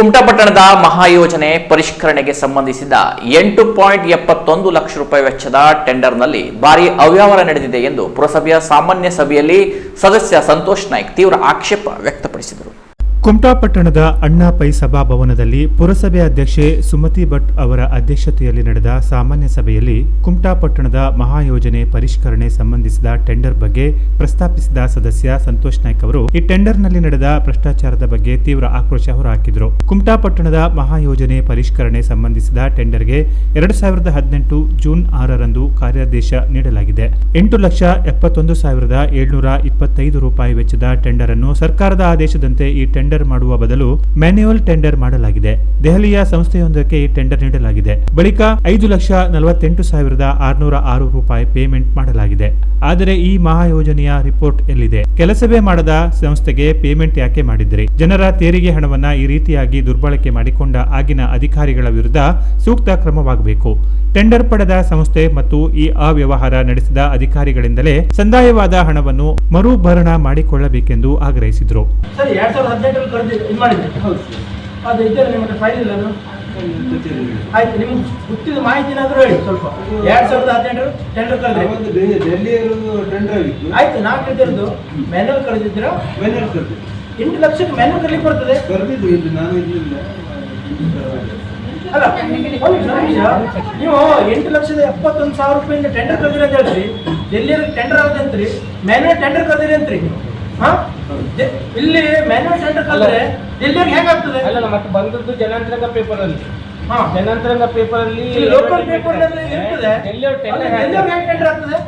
ಕುಮಟಾ ಪಟ್ಟಣದ ಮಹಾಯೋಜನೆ ಪರಿಷ್ಕರಣೆಗೆ ಸಂಬಂಧಿಸಿದ ಎಂಟು ಪಾಯಿಂಟ್ ಎಪ್ಪತ್ತೊಂದು ಲಕ್ಷ ರೂಪಾಯಿ ವೆಚ್ಚದ ಟೆಂಡರ್ನಲ್ಲಿ ಭಾರಿ ಅವ್ಯವಹಾರ ನಡೆದಿದೆ ಎಂದು ಪುರಸಭೆಯ ಸಾಮಾನ್ಯ ಸಭೆಯಲ್ಲಿ ಸದಸ್ಯ ಸಂತೋಷ್ ನಾಯ್ಕ್ ತೀವ್ರ ಆಕ್ಷೇಪ ವ್ಯಕ್ತಪಡಿಸಿದರು. ಕುಮಟಾ ಪಟ್ಟಣದ ಅಣ್ಣಾ ಪೈ ಸಭಾಭವನದಲ್ಲಿ ಪುರಸಭೆ ಅಧ್ಯಕ್ಷೆ ಸುಮತಿ ಭಟ್ ಅವರ ಅಧ್ಯಕ್ಷತೆಯಲ್ಲಿ ನಡೆದ ಸಾಮಾನ್ಯ ಸಭೆಯಲ್ಲಿ ಕುಮಟಾ ಪಟ್ಟಣದ ಮಹಾಯೋಜನೆ ಪರಿಷ್ಕರಣೆ ಸಂಬಂಧಿಸಿದ ಟೆಂಡರ್ ಬಗ್ಗೆ ಪ್ರಸ್ತಾಪಿಸಿದ ಸದಸ್ಯ ಸಂತೋಷ್ ನಾಯ್ಕ ಅವರು ಈ ಟೆಂಡರ್ನಲ್ಲಿ ನಡೆದ ಭ್ರಷ್ಟಾಚಾರದ ಬಗ್ಗೆ ತೀವ್ರ ಆಕ್ರೋಶ ಹೊರಹಾಕಿದರು. ಕುಮಟಾ ಪಟ್ಟಣದ ಮಹಾಯೋಜನೆ ಪರಿಷ್ಕರಣೆ ಸಂಬಂಧಿಸಿದ ಟೆಂಡರ್ಗೆ ಎರಡು ಸಾವಿರದ ಹದಿನೆಂಟು ಜೂನ್ ಆರರಂದು ಕಾರ್ಯಾದೇಶ ನೀಡಲಾಗಿದೆ. ಎಂಟು ಲಕ್ಷ ಎಪ್ಪತ್ತೊಂದು ಸಾವಿರದ ಏಳ್ನೂರ ಇಪ್ಪತ್ತೈದು ರೂಪಾಯಿ ವೆಚ್ಚದ ಟೆಂಡರ್ ಅನ್ನು ಸರ್ಕಾರದ ಆದೇಶದಂತೆ ಈ ಟೆಂಡರ್ ಮಾಡುವ ಬದಲು ಮ್ಯಾನ್ಯುಯಲ್ ಟೆಂಡರ್ ಮಾಡಲಾಗಿದೆ. ದೆಹಲಿಯ ಸಂಸ್ಥೆಯೊಂದಕ್ಕೆ ಈ ಟೆಂಡರ್ ನೀಡಲಾಗಿದೆ. ಬಳಿಕ ಐದು ಲಕ್ಷ ನಲವತ್ತೆಂಟು ಸಾವಿರದ ಆರುನೂರ ಆರು ರೂಪಾಯಿ ಪೇಮೆಂಟ್ ಮಾಡಲಾಗಿದೆ. ಆದರೆ ಈ ಮಹಾಯೋಜನೆಯ ರಿಪೋರ್ಟ್ ಎಲ್ಲಿದೆ? ಕೆಲಸವೇ ಮಾಡದ ಸಂಸ್ಥೆಗೆ ಪೇಮೆಂಟ್ ಯಾಕೆ ಮಾಡಿದ್ರಿ? ಜನರ ತೆರಿಗೆ ಹಣವನ್ನ ಈ ರೀತಿಯಾಗಿ ದುರ್ಬಳಕೆ ಮಾಡಿಕೊಂಡ ಆಗಿನ ಅಧಿಕಾರಿಗಳ ವಿರುದ್ಧ ಸೂಕ್ತ ಕ್ರಮವಾಗಬೇಕು. ಟೆಂಡರ್ ಪಡೆದ ಸಂಸ್ಥೆ ಮತ್ತು ಈ ಅವ್ಯವಹಾರ ನಡೆಸಿದ ಅಧಿಕಾರಿಗಳಿಂದಲೇ ಸಂದಾಯವಾದ ಹಣವನ್ನು ಮರುಭರಣ ಮಾಡಿಕೊಳ್ಳಬೇಕೆಂದು ಆಗ್ರಹಿಸಿದರು. ಸರಿ ಎರಡ್ ಕರೆದು ಇದು ಮಾಡಿದ್ರಿ ಹೌದು. ಅದು ಇದೆಯಲ್ಲ ನಿಮ್ಮ ಫೈಲ್ ಇಲ್ಲ ಆಯ್ತು ನಿಮ್ಗೆ ಗೊತ್ತಿದ್ದ ಮಾಹಿತಿನಾದ್ರೂ ಹೇಳಿ ಸ್ವಲ್ಪ. ಎರಡ್ ಸಾವಿರದ ಹದಿನೆಂಟರು ಟೆಂಡರ್ ಕಳೆದ್ರೆ. ಅವತ್ತು ಡೆ- ಟೆಂಡರ್ ಆಗಿತ್ತು. ಆಯ್ತು ನಾ ಕೇಳ್ತಿರೋದು ಮ್ಯಾನ್ಯಲ್ ಕರೆದಿದ್ರ ಮೆನ್ಯೂರ್ ಕರೆದು ಎಂಟು ಲಕ್ಷಕ್ಕೆ ಮ್ಯಾನ್ಯಲ್ ಕರ್ಲಿಕ್ಕೆ ಬರ್ತದೆ ಕರೆದಿದ್ದು ಇಲ್ಲಿ ನಾನು ಇರಲಿಲ್ಲ. ಅಲ್ಲ ಒಂದ್ ನಿಮಿಷ. ನೀವು ಎಂಟು ಲಕ್ಷದ ಎಪ್ಪತ್ತೊಂದು ಸಾವಿರ ರೂಪಾಯಿಂದ ಟೆಂಡರ್ ಕರೆದಿರಿ ಅಂತ ಹೇಳ್ರಿ. ಡೆಲ್ಲಿಯಲ್ಲಿ ಟೆಂಡರ್ ಆದಂತ್ರಿ ಮ್ಯಾನ್ಯಲ್ ಟೆಂಡರ್ ಕರೆದಿರಿ ಅಂತ್ರಿ. ಹಾ? ಇಲ್ಲಿ ಮ್ಯಾನ್ಯಲ್ ಟೆಂಡರ್ ಕರೆದ್ರೆ ಡೆಲ್ಲಿಯವ್ರಿಗೆ ಹೇಗಾಗ್ತದೆ ಅಲ್ಲ ಮತ್ತೆ ಬಂದದ್ದು ಜನಾಂತರಂಗ ಪೇಪರ್ ಅಲ್ಲಿ. ಹಾ. ಜನಾಂತರಂಗ ಪೇಪರ್ ಅಲ್ಲಿ ಲೋಕಲ್ ಪೇಪರ್ ಇರ್ತದೆ. ಅಲ್ಲಿ ಡೆಲ್ಲಿ ಅವ್ರಿಗೆ ಹೇಗೆ ಟೆಂಡರ್ ಆಗ್ತದೆ?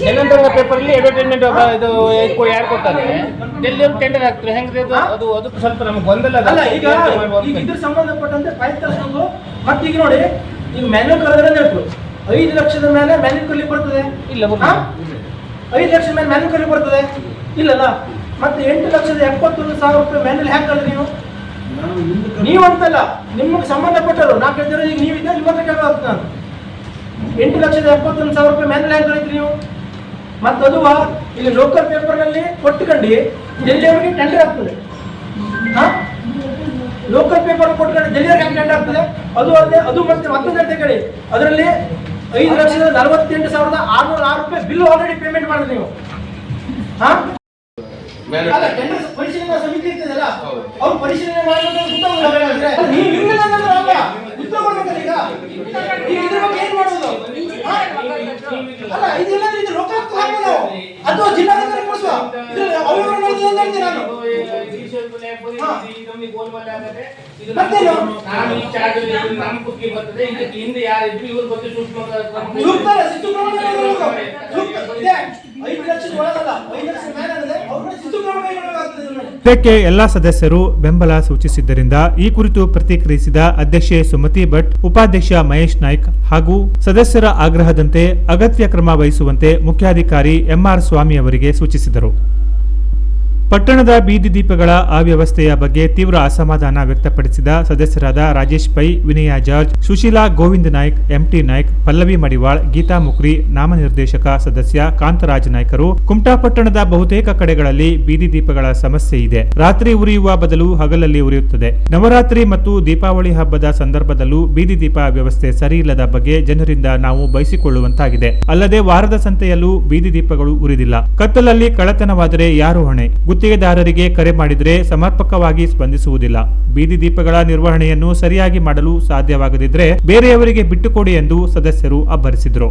ಜನಾಂತರಂಗ ಪೇಪರ್ ಅಲ್ಲಿ ಅಡ್ವರ್ಟೈಸ್ಮೆಂಟ್ ಇದು ಯಾರು ಕೊಡ್ತಾರೆ ಡೆಲ್ಲಿ ಅವ್ರು ಟೆಂಡರ್ ಹಾಕ್ತಾರೆ ಹೆಂಗ್ರಿ ಅದು? ಅದು ಅದು ಸ್ವಲ್ಪ ನಮ್ಗೆ ಗೊಂದಲ. ಅಲ್ಲ ಈಗ ಈಗ ಇದ್ರ ಸಂಬಂಧಪಟ್ಟಂತೆ ಫೈಲ್ ತರಿಸ್ಕೊಂಡು ಮತ್ತೆ ಈಗ ನೋಡಿ ಈಗ ಮ್ಯಾನ್ಯಲ್ ಕರೆದ್ರೆ ಹೇಳ್ತು ಐದು ಲಕ್ಷದ ಮೇಲೆ ಮ್ಯಾನ್ಯಲ್ ಕಲಿ ಬರ್ತದೆ. ಇಲ್ಲ. ಐದು ಲಕ್ಷದ ಮೇಲೆ ಮ್ಯಾನ್ಯಲ್ ಕಲಿ ಬರ್ತದೆ. ಇಲ್ಲಲ್ಲ, ಮತ್ತೆ ಎಂಟು ಲಕ್ಷದ ಎಪ್ಪತ್ತೊಂದು ಸಾವಿರ ರೂಪಾಯಿ ಮ್ಯಾನಲ್ಲಿ ಹ್ಯಾಕ್ ನೀವು ನೀವು? ಅಂತಲ್ಲ ನಿಮಗೆ ಸಂಬಂಧಪಟ್ಟರು ನಾಲ್ಕು ಹೇಳಿದ್ರೆ ಈಗ ನೀವಿದ್ದ ನಿಮ್ಮ ಹತ್ರ ನಾನು. ಎಂಟು ಲಕ್ಷದ ಎಪ್ಪತ್ತೊಂದು ಸಾವಿರ ರೂಪಾಯಿ ಮ್ಯಾನಲ್ಲಿ ಕರೀತೀರಿ ನೀವು. ಮತ್ತೆ ಅದು ಇಲ್ಲಿ ಲೋಕಲ್ ಪೇಪರ್ನಲ್ಲಿ ಕೊಟ್ಟುಕೊಂಡು ಡೆಲ್ಲಿಯವರಿಗೆ ಟೆಂಡರ್ ಆಗ್ತದೆ? ಹಾ? ಲೋಕಲ್ ಪೇಪರ್ ಕೊಟ್ಕೊಂಡು ಡೆಲ್ಲಿಯವರಿಗೆ ಹ್ಯಾಂಗ್ ಟೆಂಡರ್ ಆಗ್ತದೆ? ಅದು ಅಲ್ಲದೆ, ಅದು ಮತ್ತೆ ಮತ್ತೊಂದು ಹೇಳ್ತೆ ಕೇಳಿ. ಅದರಲ್ಲಿ ಐದು ಲಕ್ಷದ ನಲವತ್ತೆಂಟು ಸಾವಿರದ ಆರುನೂರ ಆರು ರೂಪಾಯಿ ಬಿಲ್ ಆಲ್ರೆಡಿ ಪೇಮೆಂಟ್ ಮಾಡಿದ್ರಿ ನೀವು. ಹಾ? ಅಲ್ಲ, ಟೆಂಡರ್ ಪರಿಶೀಲನಾ ಸಮಿತಿ ಇರ್ತದಲ್ಲ? ಅವ್ರು ಪರಿಶೀಲನೆ ಮಾಡ್ಬೇಕು. ನೀವು ಅಲ್ಲ. ಉತ್ತರ ಕೊಡ್ಬೇಕಲ್ಲ ಈಗ? ಇದ್ರ ಬಗ್ಗೆ ಏನ್ ಮಾಡೋದು ಹಾ? ಅಲ್ಲ ಇದೆಲ್ಲ ಇದು ಲೋಕಾಯುಕ್ತ ಹಾಕ್ಬೋದು. ನಾವು ಅಥವಾ ಜಿಲ್ಲಾಧಿಕಾರಿ ಕೊಡಿಸುವ. ಇದ್ರಲ್ಲಿ ಅವ್ಯವಹಾರ ಮಾಡ್ತಿದೆ ಅಂತ ಹೇಳ್ತೀನಿ ನಾನು? ನಾನು ಈ ಚಾರ್ಜ್ ನಮ್ಮ ಕುತ್ತಿಗೆ ಬರ್ತದೆ. ಇದಕ್ಕೆ ಹಿಂದೆ ಯಾರಿದ್ರು ಇವ್ರ ಬಗ್ಗೆ ಸೂಕ್ಷ್ಮ ಸೂಕ್ತ. ಐದು ಲಕ್ಷದ ಒಳಗಲ್ಲ. ಐದು ಲಕ್ಷದ ಮೇಲೆ ಇದಕ್ಕೆ ಎಲ್ಲಾ ಸದಸ್ಯರು ಬೆಂಬಲ ಸೂಚಿಸಿದ್ದರಿಂದ ಈ ಕುರಿತು ಪ್ರತಿಕ್ರಿಯಿಸಿದ ಅಧ್ಯಕ್ಷೆ ಸುಮತಿ ಭಟ್, ಉಪಾಧ್ಯಕ್ಷ ಮಹೇಶ್ ನಾಯ್ಕ್ ಹಾಗೂ ಸದಸ್ಯರ ಆಗ್ರಹದಂತೆ ಅಗತ್ಯ ಕ್ರಮ ವಹಿಸುವಂತೆ ಮುಖ್ಯಾಧಿಕಾರಿ ಎಂಆರ್ ಸ್ವಾಮಿ ಅವರಿಗೆ ಸೂಚಿಸಿದರು. ಪಟ್ಟಣದ ಬೀದಿ ದೀಪಗಳ ಅವ್ಯವಸ್ಥೆಯ ಬಗ್ಗೆ ತೀವ್ರ ಅಸಮಾಧಾನ ವ್ಯಕ್ತಪಡಿಸಿದ ಸದಸ್ಯರಾದ Rajesh Pai, Vinaya George, Sushila Govinda Naik, M T Naik, Pallavi Madiwal, Geeta Mukri, ನಾಮನಿರ್ದೇಶಕ ಸದಸ್ಯ ಕಾಂತರಾಜ್ ನಾಯ್ಕರು. ಕುಮಟಾ ಪಟ್ಟಣದ ಬಹುತೇಕ ಕಡೆಗಳಲ್ಲಿ ಬೀದಿ ದೀಪಗಳ ಸಮಸ್ಯೆ ಇದೆ. ರಾತ್ರಿ ಉರಿಯುವ ಬದಲು ಹಗಲಲ್ಲಿ ಉರಿಯುತ್ತದೆ. ನವರಾತ್ರಿ ಮತ್ತು ದೀಪಾವಳಿ ಹಬ್ಬದ ಸಂದರ್ಭದಲ್ಲೂ ಬೀದಿ ದೀಪ ವ್ಯವಸ್ಥೆ ಸರಿಯಿಲ್ಲದ ಬಗ್ಗೆ ಜನರಿಂದ ನಾವು ಬಯಸಿಕೊಳ್ಳುವಂತಾಗಿದೆ. ಅಲ್ಲದೆ ವಾರದ ಸಂತೆಯಲ್ಲೂ ಬೀದಿ ದೀಪಗಳು ಉರಿದಿಲ್ಲ. ಕತ್ತಲಲ್ಲಿ ಕಳತನವಾದರೆ ಯಾರು ಹೊಣೆ? ಗುತ್ತಿಗೆದಾರರಿಗೆ ಕರೆ ಮಾಡಿದರೆ ಸಮರ್ಪಕವಾಗಿ ಸ್ಪಂದಿಸುವುದಿಲ್ಲ. ಬೀದಿ ದೀಪಗಳ ನಿರ್ವಹಣೆಯನ್ನು ಸರಿಯಾಗಿ ಮಾಡಲು ಸಾಧ್ಯವಾಗದಿದ್ದರೆ ಬೇರೆಯವರಿಗೆ ಬಿಟ್ಟುಕೊಡಿ ಎಂದು ಸದಸ್ಯರು ಅಬ್ಬರಿಸಿದರು.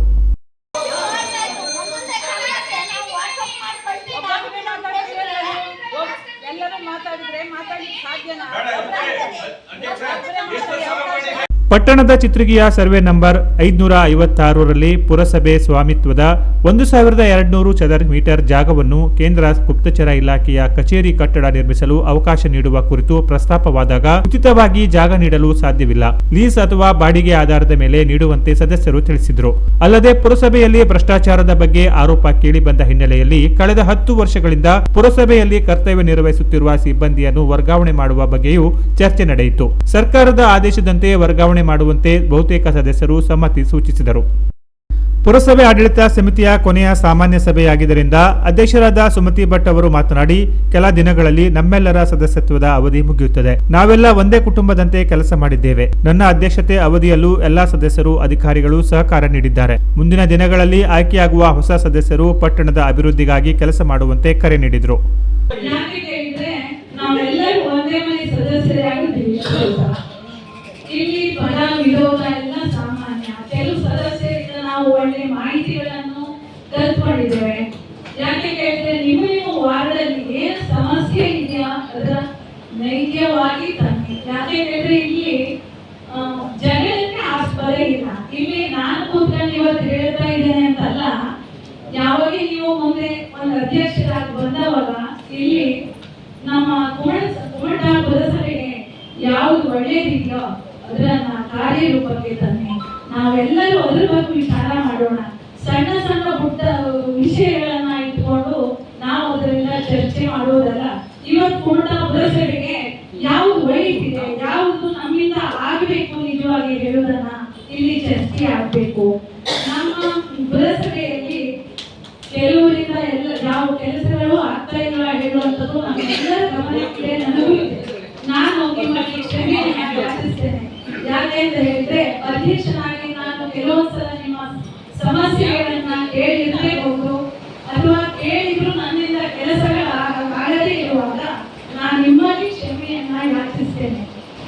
ಮಾತಾಡಿದ್ರೆ ಮಾತಾಡ್ಲಿಕ್ಕೆ ಸಾಧ್ಯನಾ? ಪಟ್ಟಣದ ಚಿತ್ರಗಿಯ ಸರ್ವೆ ನಂಬರ್ ಐದುನೂರ ಐವತ್ತಾರರಲ್ಲಿ ಪುರಸಭೆ ಸ್ವಾಮಿತ್ವದ ಒಂದು ಸಾವಿರದ ಎರಡುನೂರು ಚದರ ಮೀಟರ್ ಜಾಗವನ್ನು ಕೇಂದ್ರ ಗುಪ್ತಚರ ಇಲಾಖೆಯ ಕಚೇರಿ ಕಟ್ಟಡ ನಿರ್ಮಿಸಲು ಅವಕಾಶ ನೀಡುವ ಕುರಿತು ಪ್ರಸ್ತಾಪವಾದಾಗ ಉಚಿತವಾಗಿ ಜಾಗ ನೀಡಲು ಸಾಧ್ಯವಿಲ್ಲ. ಲೀಸ್ ಅಥವಾ ಬಾಡಿಗೆ ಆಧಾರದ ಮೇಲೆ ನೀಡುವಂತೆ ಸದಸ್ಯರು ತಿಳಿಸಿದರು. ಅಲ್ಲದೆ ಪುರಸಭೆಯಲ್ಲಿ ಭ್ರಷ್ಟಾಚಾರದ ಬಗ್ಗೆ ಆರೋಪ ಕೇಳಿಬಂದ ಹಿನ್ನೆಲೆಯಲ್ಲಿ ಕಳೆದ ಹತ್ತು ವರ್ಷಗಳಿಂದ ಪುರಸಭೆಯಲ್ಲಿ ಕರ್ತವ್ಯ ನಿರ್ವಹಿಸುತ್ತಿರುವ ಸಿಬ್ಬಂದಿಯನ್ನು ವರ್ಗಾವಣೆ ಮಾಡುವ ಬಗ್ಗೆಯೂ ಚರ್ಚೆ ನಡೆಯಿತು. ಸರ್ಕಾರದ ಆದೇಶದಂತೆ ವರ್ಗಾವಣೆ ಮಾಡುವಂತೆ ಬಹುತೇಕ ಸದಸ್ಯರು ಸಮ್ಮತಿ ಸೂಚಿಸಿದರು. ಪುರಸಭೆ ಆಡಳಿತ ಸಮಿತಿಯ ಕೊನೆಯ ಸಾಮಾನ್ಯ ಸಭೆಯಾಗಿದ್ದರಿಂದ ಅಧ್ಯಕ್ಷರಾದ ಸುಮತಿ ಭಟ್ ಅವರು ಮಾತನಾಡಿ, ಕೆಲ ದಿನಗಳಲ್ಲಿ ನಮ್ಮೆಲ್ಲರ ಸದಸ್ಯತ್ವದ ಅವಧಿ ಮುಗಿಯುತ್ತದೆ. ನಾವೆಲ್ಲ ಒಂದೇ ಕುಟುಂಬದಂತೆ ಕೆಲಸ ಮಾಡಿದ್ದೇವೆ. ನನ್ನ ಅಧ್ಯಕ್ಷತೆ ಅವಧಿಯಲ್ಲೂ ಎಲ್ಲಾ ಸದಸ್ಯರು, ಅಧಿಕಾರಿಗಳು ಸಹಕಾರ ನೀಡಿದ್ದಾರೆ. ಮುಂದಿನ ದಿನಗಳಲ್ಲಿ ಆಯ್ಕೆಯಾಗುವ ಹೊಸ ಸದಸ್ಯರು ಪಟ್ಟಣದ ಅಭಿವೃದ್ಧಿಗಾಗಿ ಕೆಲಸ ಮಾಡುವಂತೆ ಕರೆ ನೀಡಿದರು. ಕೇಳಿದ್ರೆ ಇಲ್ಲಿ ಜಗಳಕ್ಕೆ ಆಸ್ಪದ ಇಲ್ಲ. ಇಲ್ಲಿ ನಾನು ಕೂತ್ಕೊಂಡು ಇವತ್ತು ಹೇಳ್ತಾ ಇದ್ದೇನೆ ಅಂತಲ್ಲ, ಯಾವಾಗ ನೀವು ಮುಂದೆ ಒಂದು ಅಧ್ಯಕ್ಷರಾಗಿ ಬಂದವಾಗ ಇಲ್ಲಿ ನಮ್ಮ ಕುಮಟ ಕುಮಟ ಪುರಸಭೆಗೆ ಯಾವುದು ಒಳ್ಳೇದಿದೆಯೋ ಅದನ್ನ ಕಾರ್ಯರೂಪಕ್ಕೆ ತನ್ನಿ ನಾವೆಲ್ಲರೂ ಅದ್ರ ಬಗ್ಗೆ ವಿಚಾರ ಮಾಡೋಣ. ಸಣ್ಣ ಸಣ್ಣ ಪುಟ್ಟ ವಿಷಯಗಳನ್ನ ಇಟ್ಕೊಂಡು ನಾವು ಅದರಿಂದ ಚರ್ಚೆ ಮಾಡುವುದಲ್ಲ ಇವತ್ತು ಕುಮಟ ಪುರಸಭೆಗೆ ಯಾವುದು ಒಳ್ಳೆದಿದೆ ಯಾವುದು ನಮ್ಮಿಂದ ಆಗಬೇಕು ನಿಜವಾಗಿ ಹೇಳುವುದನ್ನ ಇಲ್ಲಿ ಚರ್ಚೆ ಆಗ್ಬೇಕು. ನಮ್ಮ ಪುರಸಭೆಯಲ್ಲಿ ಕೆಲವರಿಂದ ಎಲ್ಲ ಯಾವ ಕೆಲಸಗಳು ಆಗ್ತಾ ಇಲ್ಲ ಹೇಳುವಂತದ್ದು ನಮ್ಮೆಲ್ಲರ ಗಮನಕ್ಕೆ ನನಗೂ ಇದೆ. ನಾನು ನಿಮ್ಮಲ್ಲಿ ಕ್ಷಮೆಯನ್ನು ಯಾಕೆ ಅಂತ ಹೇಳಿದ್ರೆ ಅಧ್ಯಕ್ಷನಾಗಿ ನಾನು ಕೆಲವೊಂದ್ಸಲ ನಿಮ್ಮ ಸಮಸ್ಯೆಗಳನ್ನ ಕೇಳಿರ್ಲೇಬಹುದು ಅಥವಾ ಕೇಳಿದ್ರು ನನ್ನಿಂದ ಕೆಲಸಗಳು ಆಗ- ಆಗದೇ ಇರುವಾಗ ನಾನು ನಿಮ್ಮಲ್ಲಿ ಕ್ಷಮೆಯನ್ನ ಯಾಚಿಸ್ತೇನೆ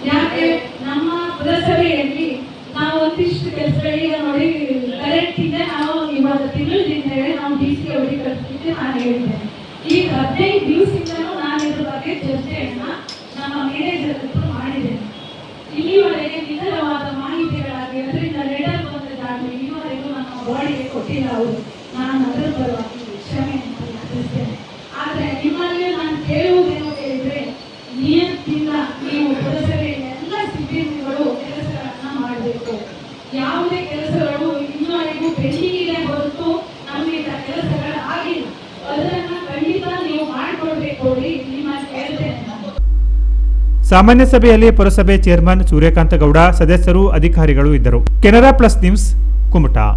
ಯಾಕೆ ನಮ್ಮ ಪುರಸಭೆಯಲ್ಲಿ ನಾವು ಒಂದಿಷ್ಟು ಕೆಲಸಗಳಿಗೆ ನೋಡಿ ಕರೆಕ್ಟ್ ಇದೆ ನಾವು ಇವಾಗ ತಿಳಿದಿದ್ದೇವೆ ನಾವು ಡಿ ಸಿ ಅವರಿಗೆ ಕಳಿಸ್ಲಿಕ್ಕೆ ನಾನು ಹೇಳಿದ್ದೇನೆ ಈಗ ಹದಿನೈದು ದಿವಸದಿಂದಲೂ ನಾನು ಇದ್ರ ಬಗ್ಗೆ ಚರ್ಚೆಯನ್ನ ನಮ್ಮ ಮ್ಯಾನೇಜರ್ ಹತ್ರ ಮಾಡಿದ್ದೇನೆ ಇಲ್ಲಿವರೆಗೆ ನಿಖರವಾದ ಮಾಹಿತಿಗಳಾಗಿ ಅದರಿಂದ ಲೆಟರ್ ಬಂದದ್ದಾಗಲಿ ಇಲ್ಲಿವರೆಗೂ ನಮ್ಮ ಬಾಡಿಗೆ ಕೊಟ್ಟಿಲ್ಲ ಅವರು ನಾನು ಅದರ ಪರವಾಗಿ ಕ್ಷಮೆಯನ್ನು ಯಾಚಿಸ್ತೇನೆ ನಿಮ್ಮಲ್ಲಿ ನಾನು ಕೇಳುವುದೇನು ಹೇಳಿದ್ರೆ ನಿಯತ್ತಿಂದ ನೀವು ಪುರಸಭೆ ಎಲ್ಲ ಸಿಬ್ಬಂದಿಗಳು ಕೆಲಸಗಳನ್ನ ಮಾಡಬೇಕು. ಯಾವುದೇ ಕೆಲಸಗಳು ಇನ್ನುವರೆಗೂ ಪೆಂಡಿಂಗ್ ಇದೆ ಹೊರತು ನಮ್ಮಿಂದ ಕೆಲಸಗಳು ಆಗಿಲ್ಲ. ಅದನ್ನ ಖಂಡಿತ ನೀವು ಮಾಡ್ಕೊಡ್ಬೇಕು ನಿಮ್ಮ ಕೇಳ್ತೇನೆ ನಾನು ಸಾಮಾನ್ಯ ಸಭೆಯಲ್ಲಿ ಪುರಸಭೆ ಚೇರ್ಮನ್ ಸೂರ್ಯಕಾಂತ ಗೌಡ ಸದಸ್ಯರು, ಅಧಿಕಾರಿಗಳು ಇದ್ದರು. Canara plus news, Kumta.